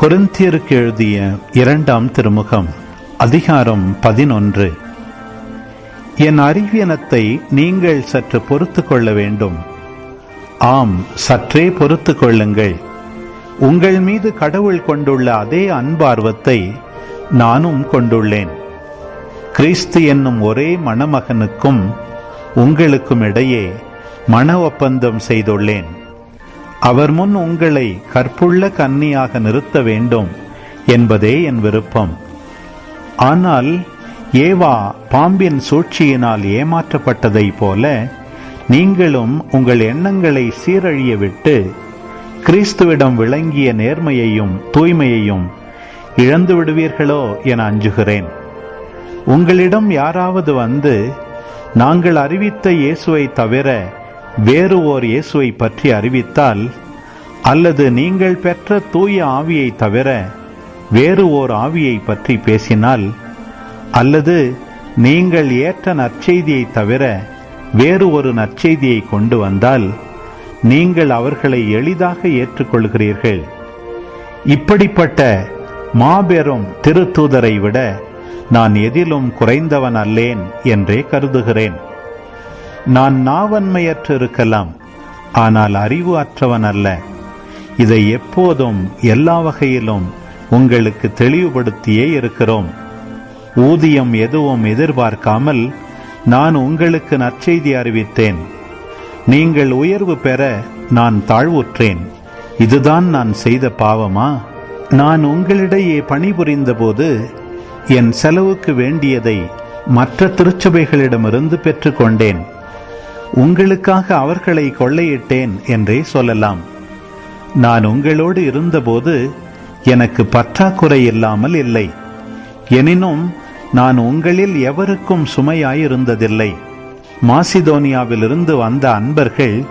கொரிந்தியருக்கு எழுதிய இரண்டாம் திருமுகம் அதிகாரம் பதினொன்று. என் அறிவியனத்தை நீங்கள் சற்று பொறுத்து கொள்ள வேண்டும். ஆம் சற்றே பொறுத்து கொள்ளுங்கள். உங்கள் மீது கடவுள் கொண்டுள்ள அதே அன்பார்வத்தை நானும் கொண்டுள்ளேன். கிறிஸ்து என்னும் ஒரே மணமகனுக்கும் உங்களுக்கும் இடையே மன ஒப்பந்தம் செய்துள்ளேன். அவர் முன் உங்களை கற்புள்ள கன்னியாக நிறுத்த வேண்டும் என்பதே என் விருப்பம். ஆனால் ஏவா பாம்பின் சூழ்ச்சியினால் ஏமாற்றப்பட்டதைப் போல நீங்களும் உங்கள் எண்ணங்களை சீரழிய விட்டு கிறிஸ்துவிடம் விளங்கிய நேர்மையையும் தூய்மையையும் இழந்து விடுவீர்களோ என அஞ்சுகிறேன். உங்களிடம் யாராவது வந்து நாங்கள் அறிவித்த இயேசுவை தவிர வேறு ஓர் இயேசுவை பற்றி அறிவித்தால் அல்லது நீங்கள் பெற்ற தூய ஆவியை தவிர வேறு ஓர் ஆவியை பற்றி பேசினால் அல்லது நீங்கள் ஏற்ற நற்செய்தியை தவிர வேறு ஒரு நற்செய்தியை கொண்டு வந்தால் நீங்கள் அவர்களை எளிதாக ஏற்றுக்கொள்கிறீர்கள். இப்படிப்பட்ட மாபெரும் திருத்தூதரை விட நான் எதிலும் குறைந்தவன் அல்லேன் என்றே கருதுகிறேன். நான் நாவன்மையற்று இருக்கலாம் ஆனால் அறிவு அற்றவன் அல்ல. இதை எப்போதும் எல்லா வகையிலும் உங்களுக்கு தெளிவுபடுத்தியே இருக்கிறோம். ஊதியம் எதுவும் எதிர்பார்க்காமல் நான் உங்களுக்கு நற்செய்தி அறிவித்தேன். நீங்கள் உயர்வு பெற நான் தாழ்வுற்றேன். இதுதான் நான் செய்த பாவமா? நான் உங்களிடையே பணிபுரிந்த போது என் செலவுக்கு வேண்டியதை மற்ற திருச்சபைகளிடமிருந்து பெற்றுக்கொண்டேன். உங்களுக்காக அவர்களை கொள்ளையிட்டேன் என்றே சொல்லலாம். நான் உங்களோடு இருந்தபோது எனக்கு பற்றாக்குறை இல்லாமல் இல்லை. எனினும் நான் உங்களில் எவருக்கும் சுமையாயிருந்ததில்லை. மாசிதோனியாவிலிருந்து வந்த அன்பர்கள்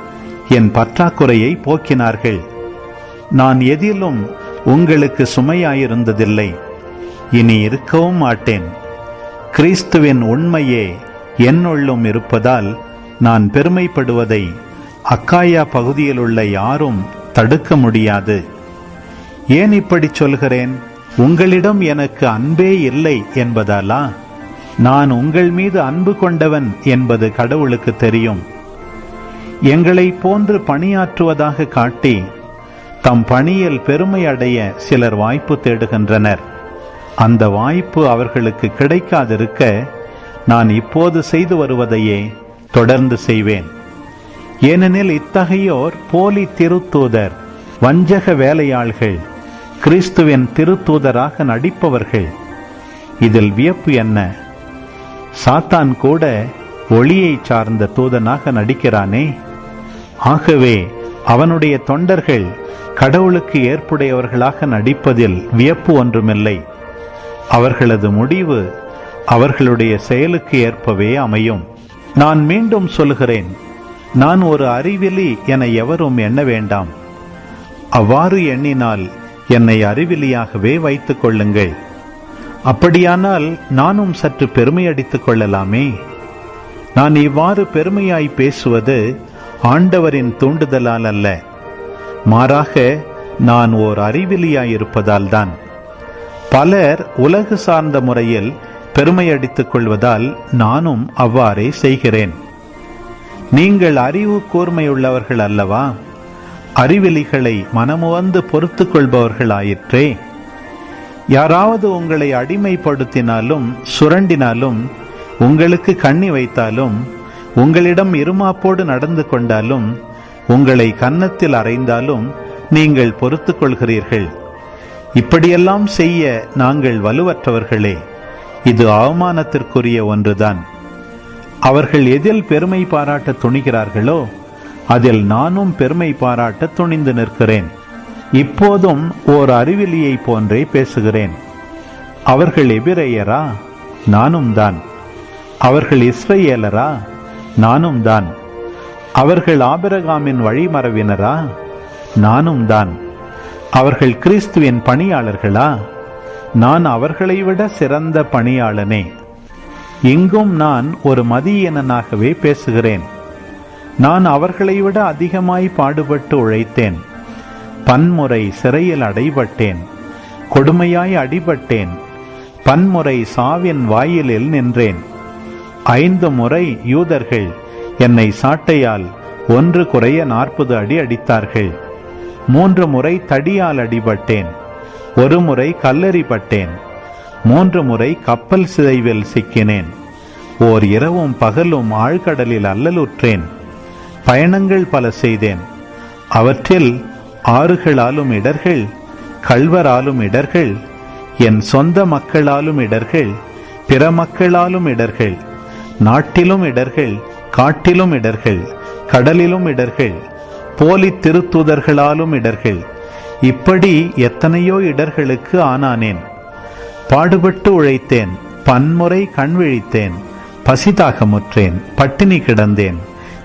என் பற்றாக்குறையை போக்கினார்கள். நான் எதிலும் உங்களுக்கு சுமையாயிருந்ததில்லை. இனி இருக்கவும் மாட்டேன். கிறிஸ்துவின் உண்மையே என்னுள்ளும் இருப்பதால் நான் பெருமைப்படுவதை அக்காயா பகுதியில் உள்ள யாரும் தடுக்க முடியாது. ஏன் இப்படி சொல்கிறேன்? உங்களிடம் எனக்கு அன்பே இல்லை என்பதாலா? நான் உங்கள் மீது அன்பு கொண்டவன் என்பது கடவுளுக்கு தெரியும். எங்களை போன்று பணியாற்றுவதாக காட்டி தம் பணியில் பெருமை அடைய சிலர் வாய்ப்பு தேடுகின்றனர். அந்த வாய்ப்பு அவர்களுக்கு கிடைக்காதிருக்க நான் இப்போது செய்து வருவதையே தொடர்ந்து செய்வேன். ஏனெனில் இத்தகையோர் போலி திருத்தூதர் வஞ்சக வேலையாள்கள் கிறிஸ்துவின் திருத்தூதராக நடிப்பவர்கள். இதில் வியப்பு என்ன? சாத்தான் கூட ஒளியை சார்ந்த தூதனாக நடிக்கிறானே. ஆகவே அவனுடைய தொண்டர்கள் கடவுளுக்கு ஏற்புடையவர்களாக நடிப்பதில் வியப்பு ஒன்றுமில்லை. அவர்களது முடிவு அவர்களுடைய செயலுக்கு ஏற்பவே அமையும். நான் மீண்டும் சொல்கிறேன் நான் ஒரு அறிவிலி என எவரும் எண்ண வேண்டாம். அவ்வாறு எண்ணினால் என்னை அறிவிலியாகவே வைத்துக் கொள்ளுங்கள். அப்படியானால் நானும் சற்று பெருமையடித்துக் கொள்ளலாமே. நான் இவ்வாறு பெருமையாய் பேசுவது ஆண்டவரின் தூண்டுதலால் அல்ல. மாறாக நான் ஓர் அறிவிலியாயிருப்பதால்தான். பலர் உலகு சார்ந்த முறையில் பெருமை அடித்துக் கொள்வதால் நானும் அவ்வாறே செய்கிறேன். நீங்கள் அறிவு கூர்மையுள்ளவர்கள் அல்லவா? அறிவிலிகளை மனமுவந்து பொறுத்துக் கொள்பவர்களாயிற்றே. யாராவது உங்களை அடிமைப்படுத்தினாலும் சுரண்டினாலும் உங்களுக்கு கண்ணி வைத்தாலும் உங்களிடம் இருமாப்போடு நடந்து கொண்டாலும் உங்களை கன்னத்தில் அறைந்தாலும் நீங்கள் பொறுத்துக் கொள்கிறீர்கள். இப்படியெல்லாம் செய்ய நாங்கள் வலுவற்றவர்களே. இது அவமானத்திற்குரிய ஒன்றுதான். அவர்கள் எதில் பெருமை பாராட்ட துணிகிறார்களோ அதில் நானும் பெருமை பாராட்ட துணிந்து நிற்கிறேன். இப்போதும் ஓர் அறிவிலியை போன்றே பேசுகிறேன். அவர்கள் எபிரேயரா? நானும் தான். அவர்கள் இஸ்ரேலரா நானும் தான். அவர்கள் ஆபிரகாமின் வழிமரவினரா நானும் தான். அவர்கள் கிறிஸ்துவின் பணியாளர்களா? நான் அவர்களை விட சிறந்த பணியாளனே. இங்கும் நான் ஒரு மதியனனாகவே பேசுகிறேன். நான் அவர்களை விட அதிகமாய் பாடுபட்டு உழைத்தேன். பன்முறை சிறையில் அடைபட்டேன். கொடுமையாய் அடிபட்டேன். பன்முறை சாவின் வாயிலில் நின்றேன். ஐந்து முறை யூதர்கள் என்னை சாட்டையால் ஒன்று குறைய நாற்பது அடி அடித்தார்கள். மூன்று முறை தடியால் அடிபட்டேன். ஒரு முறை கல்லெறிப்பட்டேன். மூன்று முறை கப்பல் சிதைவில் சிக்கினேன். ஓர் இரவும் பகலும் ஆழ்கடலில் அல்லலுற்றேன். பயணங்கள் பல செய்தேன். அவற்றில் ஆறுகளாலும் இடர்கள் கள்வராலும் இடர்கள் என் சொந்த மக்களாலும் இடர்கள் பிற மக்களாலும் இடர்கள் நாட்டிலும் இடர்கள் காட்டிலும் இடர்கள் கடலிலும் இடர்கள் போலி திருத்துதர்களாலும் இடர்கள் இப்படி எத்தனையோ இடர்களுக்கு ஆனானேன். பாடுபட்டு உழைத்தேன் பன்முறை கண்விழித்தேன் பசிதாகமுற்றேன் பட்டினி கிடந்தேன்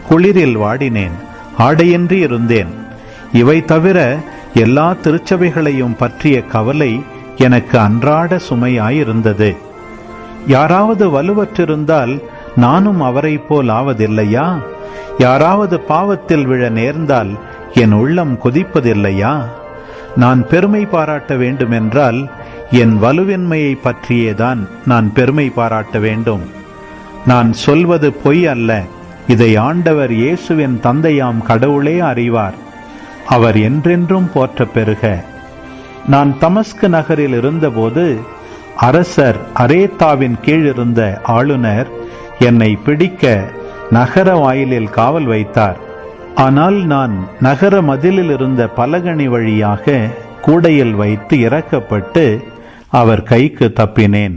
குளிரில் வாடினேன் ஆடையின்றி இருந்தேன். இவை தவிர எல்லா திருச்சபைகளையும் பற்றிய கவலை எனக்கு அன்றாட சுமையாயிருந்தது. யாராவது வலுவற்றிருந்தால் நானும் அவரைப் போல் ஆவதில்லையா? யாராவது பாவத்தில் விழ நேர்ந்தால் என் உள்ளம் கொதிப்பதில்லையா? நான் பெருமை பாராட்ட வேண்டுமென்றால் என் வலுவின்மையை பற்றியேதான் நான் பெருமை பாராட்ட வேண்டும். நான் சொல்வது பொய் அல்ல. இதை ஆண்டவர் இயேசுவின் தந்தையாம் கடவுளே அறிவார். அவர் என்றென்றும் போற்ற பெறுக. நான் தமஸ்கு நகரில் இருந்தபோது அரசர் அரேத்தாவின் கீழ் இருந்த ஆளுநர் என்னை பிடிக்க நகர வாயிலில் காவல் வைத்தார். ஆனால் நான் நகர மதிலில் இருந்த பலகணி வழியாக கூடையில் வைத்து இறக்கப்பட்டு அவர் கைக்கு தப்பினேன்.